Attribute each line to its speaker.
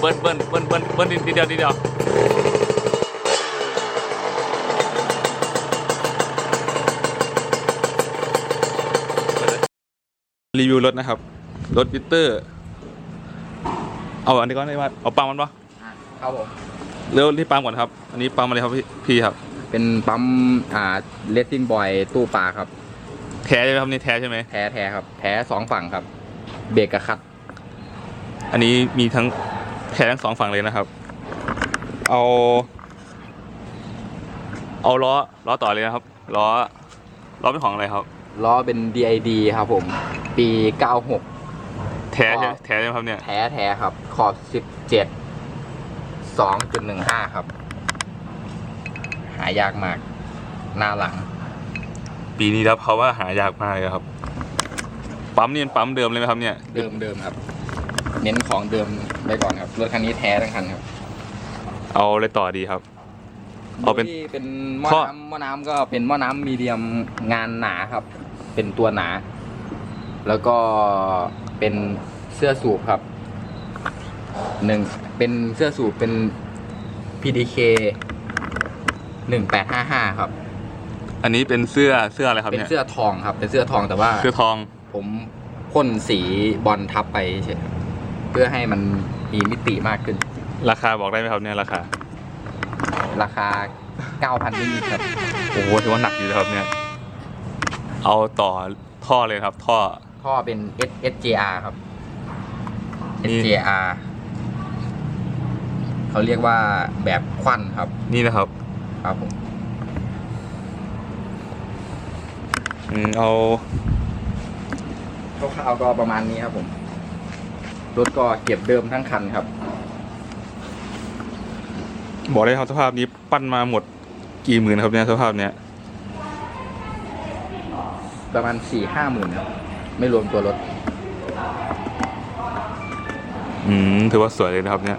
Speaker 1: เบิ้ลเบิ้ลเบิ้ลเบิ้ลเบิ้ลนิดเดียวนิดเดียวรีวิวรถนะครับ รถวิตเตอร์ เอาอันนี้ก่อนได้ว่าเอาปั๊มมันปะ
Speaker 2: ครับผม
Speaker 1: เร็วรีบปั๊มก่อนครับ อันนี้ปั๊มอะไรครับพี่พี่ครับ
Speaker 2: เป็นปั๊มอ่าเลสซิ่งบอยตู้ปลาครับ
Speaker 1: แท้ใช่ไหมครับนี่แท้ใช่ไหม
Speaker 2: แท้แท้ครับ แท้สองฝั่งครับ เบรกกับคัด
Speaker 1: อันนี้มีทั้งแท้ทั้งสองฝั่งเลยนะครับ เอา เอาล้อล้อต่อเลยนะครับล้อล้อเป็นของอะไรครับ
Speaker 2: ล้อเป็น DID ครับผม ปี 96
Speaker 1: แท้ใช่
Speaker 2: อ๋อ
Speaker 1: แท้ใช่ไหมครับเนี่ย
Speaker 2: แท้แท้ครับ ขอบ 17 2.15 ครับ หายากมาก หน้าหลัง
Speaker 1: ปีนี้แล้วเขาว่าหายากมากเลยครับ ปั๊มนี่เป็นปั๊มเดิมเลยไหมครับเนี่ย
Speaker 2: เดิมเดิมครับ เน้นของเดิมไปก่อนครับรถคันนี้แท้ทั้งคันครับ
Speaker 1: เอาเลยต่อดีครับ เอาเป็น
Speaker 2: ที่เป็นหม้อ
Speaker 1: ท่อ
Speaker 2: น้ำหม้อน้ำก็เป็นหม้อน้ำมีเดียมงานหนาครับ เป็นตัวหนา แล้วก็เป็นเสื้อสูบครับหนึ่งเป็นเสื้อสูบเป็น PDK หนึ่งแปดห้าห้าครับ
Speaker 1: อันนี้เป็นเสื้อเสื้ออะไรครับ
Speaker 2: เป็น
Speaker 1: เนี่ย
Speaker 2: เสื้อทองครับ เป็นเสื้อทองแต่ว่า
Speaker 1: เสื้อทอง
Speaker 2: ผมพ่นสีบอลทับไปเฉยครับเพื่อให้มันมีมิติมากขึ้น
Speaker 1: ราคาบอกได้ไหมครับเนี่ยราคา
Speaker 2: ราคา 9,000นิดๆครับ
Speaker 1: โอ้โหถือว่าหนักอยู่นะครับเนี่ย เอาต่อท่อเลยครับ ท่อ
Speaker 2: ท่อเป็น S SJR ครับ
Speaker 1: นี่
Speaker 2: SJR เขาเรียกว่าแบบควันครับ
Speaker 1: นี่นะครับ
Speaker 2: ครับผม
Speaker 1: อืมเอา
Speaker 2: คร่าวๆก็ประมาณนี้ครับผม รถก็เก็บเดิมทั้งคันครับ
Speaker 1: บอกได้ครับสภาพนี้ปั้นมาหมดกี่หมื่นครับเนี่ยสภาพเนี้ย
Speaker 2: ประมาณสี่ห้าหมื่นครับไม่รวมตัวรถ
Speaker 1: อืมถือว่าสวยเลยนะครับเนี่ย